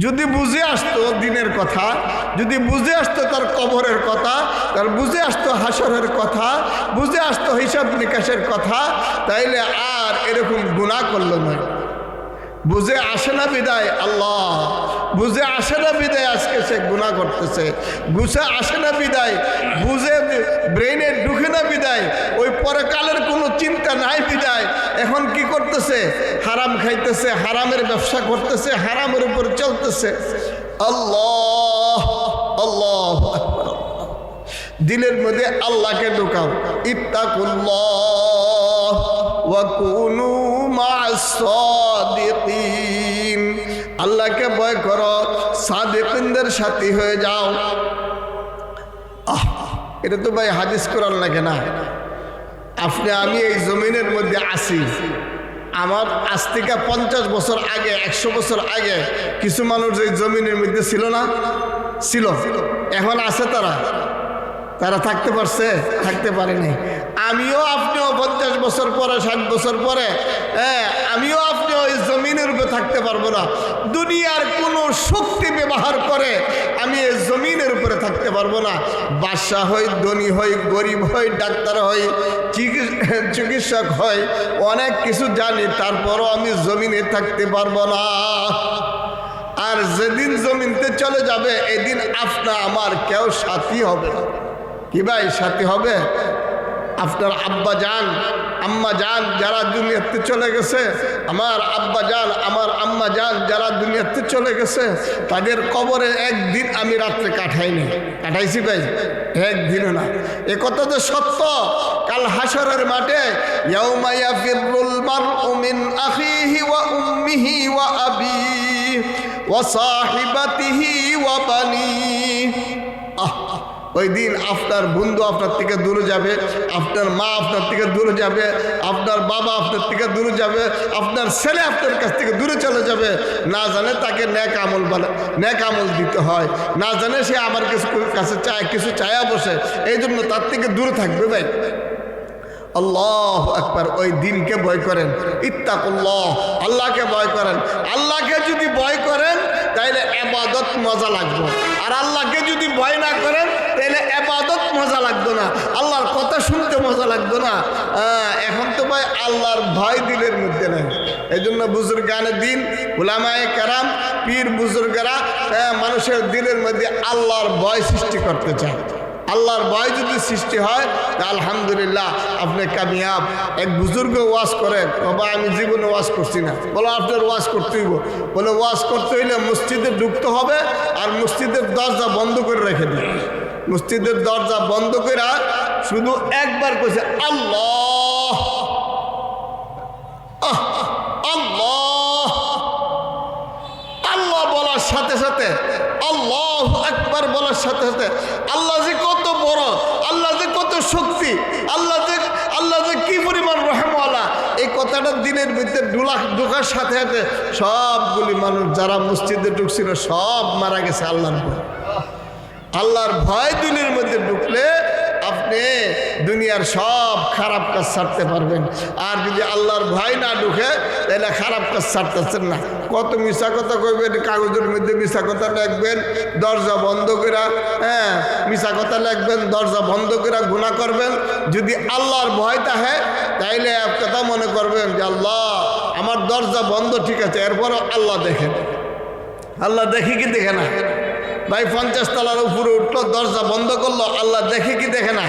যদি বুঝে আসতো দিনের কথা, যদি বুঝে আসতো তার কবরের কথা, তার বুঝে আসতো হাসরের কথা, বুঝে আসতো হিসাব নিকাশের কথা, তাইলে আর এরকম গুণা করল নয় বুঝে আসে না বিদায়? আল্লাহ। বুঝে আসে না বিদায় আজকে সে গুণা করতেছে। বুঝে আসে না বিদায়, বুঝে ব্রেনে ঢুকে না বিদায়, ওই পরকালের কোনো চিন্তা নাই বিদায়। এখন কি করতেছে? হারাম খাইতেছে, হারামের ব্যবসা করতেছে, হারামের উপর চলতেছে। আল্লাহ আল্লাহ। দিলের মধ্যে আল্লাহকে ঢুকাও। ইত্তাকুল্লাহ আল্লাহকে ভয় করো সাদিকিনদের সাথী হয়ে যাও এটা তো ভাই হাদিস কোরআন লাগে না আপনি আমি এই জমিনের মধ্যে আসি আমার আজ থেকে পঞ্চাশ বছর আগে একশো বছর আগে কিছু মানুষ এই জমিনের মধ্যে ছিল না ছিল এখন আছে তারা তারা থাকতে পারছে? থাকতে পারেনি আমিও আপনিও পঞ্চাশ বছর পরে, ষাট বছর পরে হ্যাঁ আমিও আপনিও এই জমিনের উপরে থাকতে পারব না। দুনিয়ার কোনো শক্তি ব্যবহার করে আমি এই জমিনের উপরে থাকতে পারব না। বাদশাহ হই, ধনী হই, গরিব হই, ডাক্তার হই চিকিৎস- চিকিৎসক হই, অনেক কিছু জানি, তারপরও আমি জমিনে থাকতে পারব না। আর যেদিন জমিনতে চলে যাবে, এদিন আপনা আমার কেউ সাথী হবে না। কি ভাই, সাথী হবে? আপনার আব্বা যান আম্মা যান যারা দুনিয়াতে চলে গেছে, আমার আব্বা যান আমার আম্মা যান যারা দুনিয়াতে চলে গেছে, তাদের কবরে একদিন আমি রাত্রে কাটাইনি। কাটাইছি ভাই, একদিনও না। এ কথা তো সত্য, কাল হাসরের মাঠে মিন ওয়া ওয়া আবিহি ওয়া সাহিবাতিহি ওয়া বানিহি। ওই দিন আপনার বন্ধু আপনার থেকে দূরে যাবে, আপনার মা আপনার থেকে দূরে যাবে, আপনার বাবা আপনার থেকে দূরে যাবে, আপনার ছেলে আপনার কাছ থেকে দূরে চলে যাবে। না জানে তাকে ন্যাক আমল বলে, ন্যাক আমল দিতে হয়। না জানে সে আমার কিছু কাছে চায়, কিছু চায়া বসে। এই জন্য তার থেকে দূরে থাকবে ভাই। আল্লাহ একবার ওই দিনকে ভয় করেন। ইত্তাকুল্লাহ, আল্লাহকে ভয় করেন। আল্লাহকে যদি ভয় করেন তাইলে এবাদত মজা লাগবে। আর আল্লাহকে যদি ভয় না করেন, তাইলে এবাদত মজা লাগতো না। আল্লাহর কথা শুনতে মজা লাগতো না। এখন তো ভাই আল্লাহর ভয় দিলের মধ্যে নেই। এই জন্য বুজুর্গানের দিন গুলামায় কারাম, পীর বুজুর্গেরা মানুষের দিলের মধ্যে আল্লাহর ভয় সৃষ্টি করতে চায়। আল্লাহর ভয় যদি সৃষ্টি হয়, আলহামদুলিল্লাহ আপনি কামিয়াব। এক বুজুর্গ ওয়াজ করেন বাবা, আমি জীবনে ওয়াজ করছি না। বলো, আপনার ওয়াজ করতে বলে, ওয়াজ করতে হইলে মসজিদে ঢুকতে হবে আর মসজিদের দরজা বন্ধ করে রেখে দিই মসজিদের দরজা বন্ধ করে শুধু একবার কইছে, আল্লাহ আল্লাহ আল্লাহ বলার সাথে সাথে, আল্লাহ একবার বলার সাথে সাথে, আল্লাহ যে কত বড় আল্লাহ যে কত শক্তি আল্লাহ যে আল্লাহ যে কি পরিমাণ রহমওয়ালা এই কথাটা দিনের ঢোকার সাথে সাথে সবগুলি মানুষ যারা মসজিদে ঢুকছিল, সব মারা গেছে আল্লাহর ভয়। আল্লাহর ভয় দিনের মধ্যে ঢুকলে আপনি দুনিয়ার সব খারাপ কাজ ছাড়তে পারবেন। আর যদি আল্লাহর ভয় না ঢুকে, তাহলে খারাপ কাজ ছাড়তেছেন না। কত মিশা কথা কইবেন, কাগজের মধ্যে মিশা কথা লিখবেন, দরজা বন্ধ করে হ্যাঁ মিশা কথা লিখবেন, দরজা বন্ধ করে গুণা করবেন। যদি আল্লাহর ভয় তাহে তাইলে এক কথা মনে করবেন যে আল্লাহ আমার দরজা বন্ধ, ঠিক আছে, এরপরও আল্লাহ দেখেন আল্লাহ দেখে কি দেখে না? ভাই, পঞ্চাশ তলার উপরে উঠল, দরজা বন্ধ করল, আল্লাহ দেখে কি দেখে না?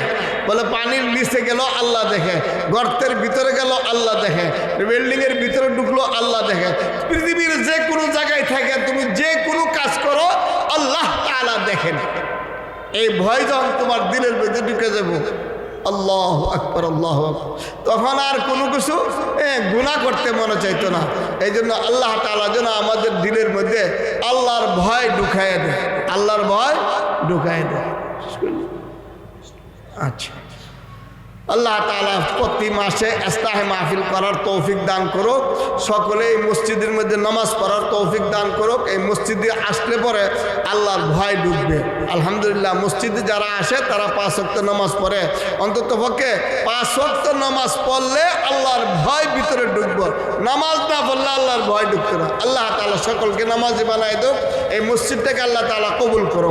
বলে, পানির নিচে গেল, আল্লাহ দেখে। গর্তের ভিতরে গেল, আল্লাহ দেখে। বিল্ডিংয়ের ভিতরে ঢুকলো, আল্লাহ দেখে। পৃথিবীর যে কোনো জায়গায় থাকে, তুমি যে কোনো কাজ করো, আল্লাহ তাআলা দেখেন এই ভয় যখন তোমার দিলের মধ্যে ঢুকে যাব। আল্লাহ আকবর, আল্লাহ। তখন আর কোনো কিছু গুণা করতে মনে চাইতো না। এই জন্য আল্লাহ তালা যেন আমাদের দিলের মধ্যে আল্লাহর ভয় ঢুকায় দেয়। আল্লাহর ভয় ঢুকায় দেয়। আচ্ছা। আল্লাহ তালা প্রতি মাসে এস্তাহে মাহফিল করার তৌফিক দান করুক। সকলে এই মসজিদের মধ্যে নামাজ পড়ার তৌফিক দান করুক। এই মসজিদে আসলে পরে আল্লাহর ভয় ডুববে। আলহামদুলিল্লাহ, মসজিদে যারা আসে, তারা পাঁচ ওয়াক্ত নামাজ পড়ে। অন্তত পক্ষে পাঁচ ওয়াক্ত নামাজ পড়লে আল্লাহর ভয় ভিতরে ঢুকবো নামাজ না পড়লে আল্লাহর ভয় ঢুকতো না। আল্লাহ তালা সকলকে নামাজি বানাই দেব এই মসজিদটাকে আল্লাহ তালা কবুল করুক।